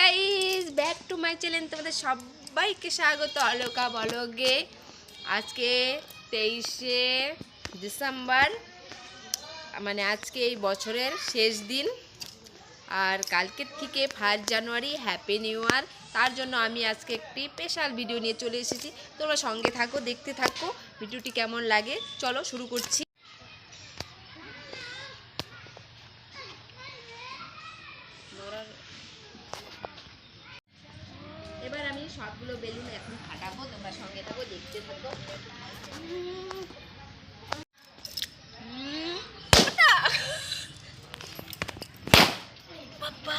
Guys back to my channel তোমাদের সবাইকে স্বাগত। অলোকা বলগে। আজকে তেইশে ডিসেম্বর। মানে আজকে এই বছরের শেষ দিন। আর কালকের থেকে first January happy new year তার জন্য আমি আজকে একটি স্পেশাল ভিডিও নিয়ে চলে এসেছি। তোমরা সঙ্গে থাকো, দেখতে থাকো। ভিডিওটি কেমন লাগে? চলো শুরু করছি এবার আমি সবগুলো বেলুন এখন ফাটাবো তোমরা সঙ্গে থাকো দেখতে থাকো। বাবা।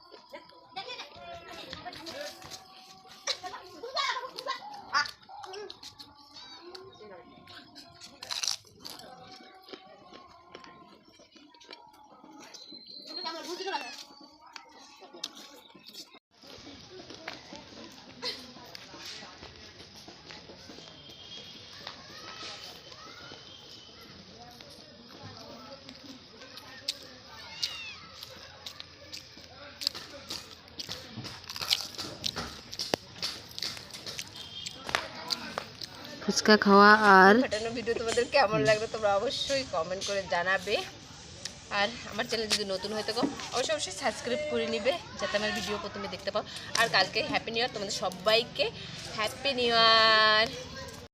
ফুচকা খাওয়া আর ভিডিও তোমাদের কেমন লাগল তোমরা অবশ্যই কমেন্ট করে জানাবে। আর আমার চ্যানেল যদি নতুন হয়ে থাকো, অবশ্যই অবশ্যই সাবস্ক্রাইব করে নিবে, যাতে আমার ভিডিও প্রথমে দেখতে পাও। আর কালকে হ্যাপি নিউ ইয়ার তোমাদের সবাইকে। হ্যাপি নিউ ইয়ার